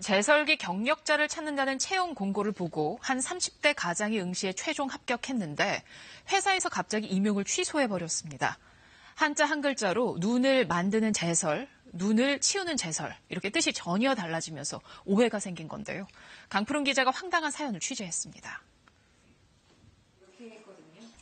재설기 경력자를 찾는다는 채용 공고를 보고 한 30대 가장이 응시에 최종 합격했는데 회사에서 갑자기 임용을 취소해버렸습니다. 한자 한 글자로 눈을 만드는 재설, 눈을 치우는 재설 이렇게 뜻이 전혀 달라지면서 오해가 생긴 건데요. 강푸른 기자가 황당한 사연을 취재했습니다.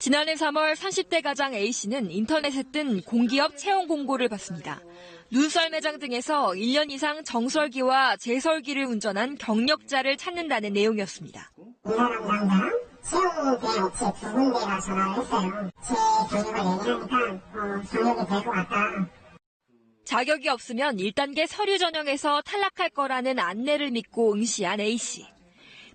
지난해 3월 30대 가장 A씨는 인터넷에 뜬 공기업 채용 공고를 봤습니다. 눈썰 매장 등에서 1년 이상 정설기와 재설기를 운전한 경력자를 찾는다는 내용이었습니다. 이 사람 당장 채용된 업체 두 군데가 전화를 했어요. 제 경력을 얘기하니까 어, 경력이 될 것 같다. 자격이 없으면 1단계 서류 전형에서 탈락할 거라는 안내를 믿고 응시한 A씨.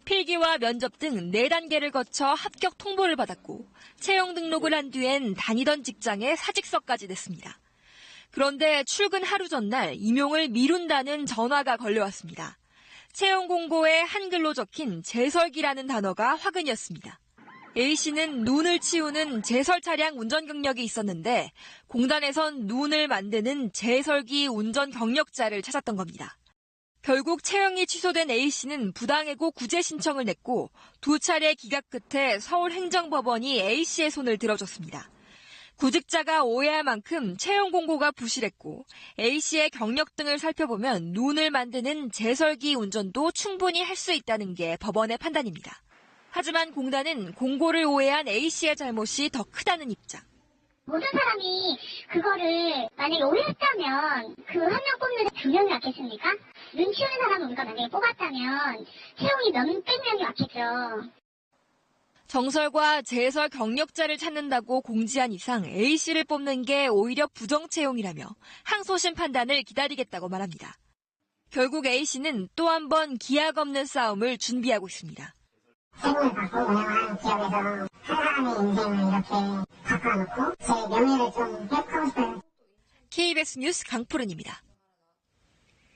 필기와 면접 등 4단계를 거쳐 합격 통보를 받았고 채용 등록을 한 뒤엔 다니던 직장에 사직서까지 냈습니다. 그런데 출근 하루 전날 임용을 미룬다는 전화가 걸려왔습니다. 채용 공고에 한글로 적힌 재설기라는 단어가 화근이었습니다. A씨는 눈을 치우는 제설 차량 운전 경력이 있었는데 공단에선 눈을 만드는 재설기 운전 경력자를 찾았던 겁니다. 결국 채용이 취소된 A씨는 부당해고 구제 신청을 냈고 두 차례 기각 끝에 서울행정법원이 A씨의 손을 들어줬습니다. 구직자가 오해할 만큼 채용 공고가 부실했고 A씨의 경력 등을 살펴보면 눈을 만드는 재설기 운전도 충분히 할 수 있다는 게 법원의 판단입니다. 하지만 공단은 공고를 오해한 A씨의 잘못이 더 크다는 입장. 모든 사람이 그거를 만약에 오해했다면 그 한 명 뽑는데 두 명이 왔겠습니까? 눈 치우는 사람을 우리가 만약에 뽑았다면 채용이 몇백 명이 왔겠죠. 정설과 재설 경력자를 찾는다고 공지한 이상 A씨를 뽑는 게 오히려 부정 채용이라며 항소심 판단을 기다리겠다고 말합니다. 결국 A씨는 또 한 번 기약 없는 싸움을 준비하고 있습니다. 세금을 받고 운영하는 기업에서 한 사람의 인생을 이렇게 바꿔놓고 제 명예를 좀 회복하고 싶어요. KBS 뉴스 강푸른입니다.